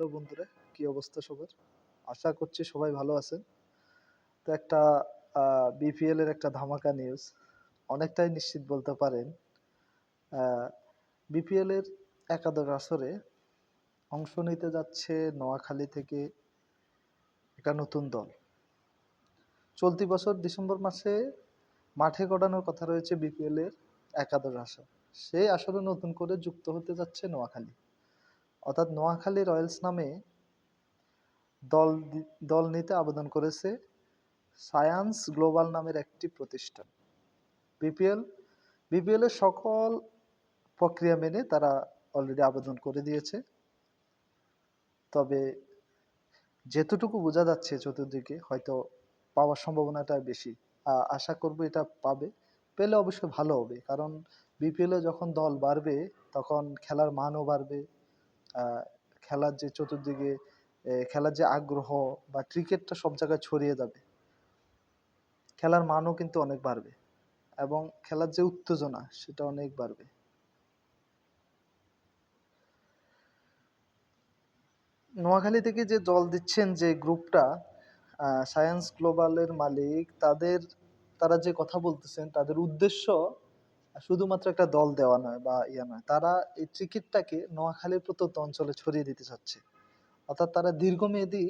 Hello বন্ধুরা, কি অবস্থা সবার? আশা করছি সবাই ভালো আছেন। তো একটা বিপিএল এর একটা ধামাকা নিউজ অনেকটাই নিশ্চিত বলতে পারেন বিপিএল এর একাদশ আসরে অংশ নিতে যাচ্ছে নোয়াখালী থেকে একটা নতুন দল। চলতি বছর ডিসেম্বর মাসে মাঠে গড়ানোর কথা রয়েছে বিপিএল এর একাদশ আসর। সেই আসরে নতুন করে যুক্ত হতে যাচ্ছে নোয়াখালী। অর্থাৎ নোয়াখালী রয়্যালস নামে দল দল নিতে আবেদন করেছে সায়ান্স গ্লোবাল নামের একটি প্রতিষ্ঠান। বিপিএল বিপিএল এর সকল প্রক্রিয়া মেনে তারা অলরেডি আবেদন করে দিয়েছে। তবে যেতটুকু বোঝা যাচ্ছে চতুর্দিকে, হয়তো পাওয়ার সম্ভাবনাটা বেশি। আশা করব এটা পাবে। পেলে অবশ্যই ভালো হবে, কারণ বিপিএলে যখন দল বাড়বে, তখন খেলার মানও বাড়বে। খেলার যে চতুর্দিকে খেলার যে আগ্রহ বা ক্রিকেটটা সব জায়গায় ছড়িয়ে যাবে। খেলার মানও কিন্তু অনেক বাড়বে এবং খেলার যে উত্তেজনা সেটা অনেক বাড়বে। নোয়াখালী থেকে যে দল দিচ্ছেন যে গ্রুপটা সায়েন্স গ্লোবালের মালিক, তাদের, তারা যে কথা বলতেছেন, তাদের উদ্দেশ্য শুধুমাত্র একটা দল দেওয়া নয় বা ইয়া নয়, তারা এই ক্রিকেটটাকে নোয়াখালীর প্রত্যন্ত অঞ্চলে ছড়িয়ে দিতে চাচ্ছে। অর্থাৎ তারা দীর্ঘমেয়াদী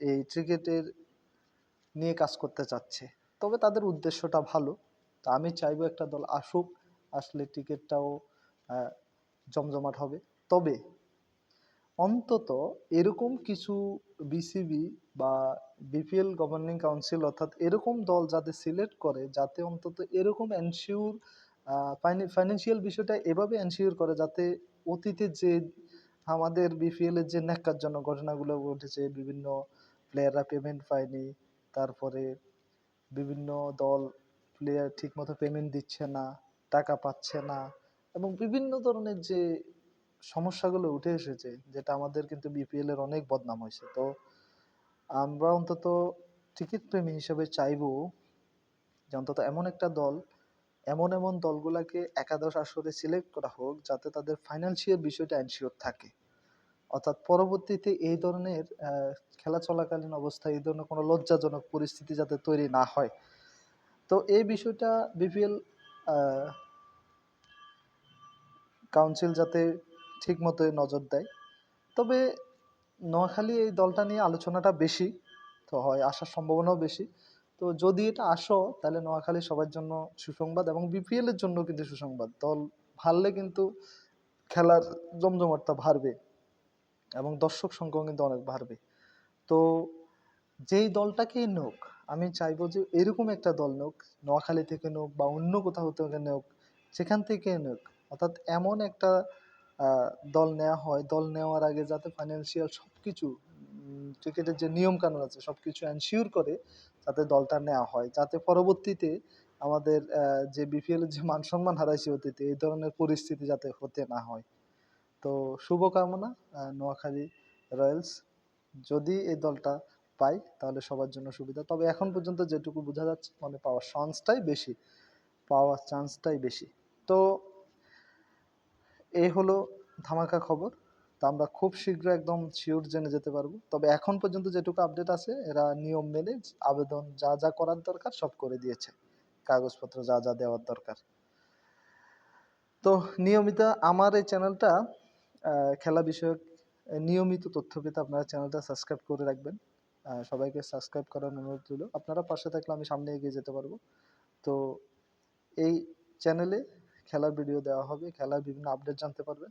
এই ক্রিকেটের নিয়ে কাজ করতে চাচ্ছে। তবে তাদের উদ্দেশ্যটা ভালো। তা আমি চাইব একটা দল আসুক, আসলে টিকিটটাও জমজমাট হবে। তবে অন্তত এরকম কিছু বিসিবি বা বিপিএল গভর্নিং কাউন্সিল অর্থাৎ এরকম দল যাতে সিলেক্ট করে, যাতে অন্তত এরকম এনশিওর ফাইন্যান্সিয়াল বিষয়টা এভাবে এনশিওর করে যাতে অতীতে যে আমাদের বিপিএল এর যে ন্যাক্কারজনক ঘটনাগুলো ঘটেছে, বিভিন্ন প্লেয়াররা পেমেন্ট পায়নি, তারপরে বিভিন্ন দল প্লেয়ার ঠিকমতো পেমেন্ট দিচ্ছে না, টাকা পাচ্ছে না, এবং বিভিন্ন ধরনের যে সমস্যাগুলো উঠে এসেছে, যেটা আমাদের কিন্তু বিপিএল এর অনেক বদনাম হয়েছে। তো আমরা অন্তত টিকিট প্রেমী হিসেবে চাইব যে অন্তত এমন একটা দল, এমন এমন দলগুলাকে একাদশ আসরে সিলেক্ট করা হোক, যাতে তাদের ফাইন্যান্সিয়াল বিষয়টা এনশিওর থাকে। অর্থাৎ পরবর্তীতে এই ধরনের খেলা চলাকালীন অবস্থায় এই ধরনের কোনো লজ্জাজনক পরিস্থিতি যাতে তৈরি না হয়। তো এই বিষয়টা বিপিএল কাউন্সিল যাতে ঠিক মতো নজর দেয়। তবে নোয়াখালী এই দলটা নিয়ে আলোচনাটা বেশি তো হয়, আসার সম্ভাবনাও বেশি। তো যদি এটা আসো, তাহলে নোয়াখালী সবার জন্য সুসংবাদ এবং বিপিএল এর জন্য কিন্তু সুসংবাদ। দল হারলে কিন্তু খেলার জমজমাটটা বাড়বে এবং দর্শক সংখ্যাও কিন্তু অনেক বাড়বে। তো যেই দলটাকেই নোক আমি চাইব যে এরকম একটা দল নোক নোয়াখালী থেকে নোক বা অন্য কোথাও থেকে নোক সেখান থেকে নোক অর্থাৎ এমন একটা দল নেওয়া হয়। দল নেওয়ার আগে যাতে ফাইন্যান্সিয়াল সব কিছু ক্রিকেটের যে নিয়ম কানুন আছে সব কিছু এনশিওর করে যাতে দলটা নেওয়া হয়। যাতে পরবর্তীতে আমাদের যে বিপিএল এর যে মান সম্মান হারাইছে অতীতে, এই ধরনের পরিস্থিতি যাতে হতে না হয়। তো শুভকামনা নোয়াখালী রয়্যালস। যদি এই দলটা পাই তাহলে সবার জন্য সুবিধা। তবে এখন পর্যন্ত যেটুকু বোঝা যাচ্ছে মানে পাওয়ার চান্সটাই বেশি। পাওয়ার চান্সটাই বেশি। তো এই হলো ধামাকা খবর। তা আমরা খুব শীঘ্র একদম শিওর জেনে যেতে পারব। তবে এখন পর্যন্ত যেটুকু আপডেট আছে, এরা নিয়ম মেনে আবেদন যা যা করার দরকার সব করে দিয়েছে। কাগজপত্র যা যা দেওয়ার দরকার। তো নিয়মিত আমার এই চ্যানেলটা খেলা বিষয়ক নিয়মিত তথ্য পেতে আপনারা চ্যানেলটা সাবস্ক্রাইব করে রাখবেন। সবাইকে সাবস্ক্রাইব করার অনুরোধ রইল। আপনারা পাশে থাকলে আমি সামনে এগিয়ে যেতে পারব। তো এই চ্যানেলে খেলার ভিডিও দেওয়া হবে, খেলার বিভিন্ন আপডেট জানতে পারবেন।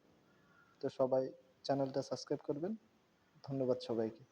তো সবাই চ্যানেলটা সাবস্ক্রাইব করবেন। ধন্যবাদ সবাইকে।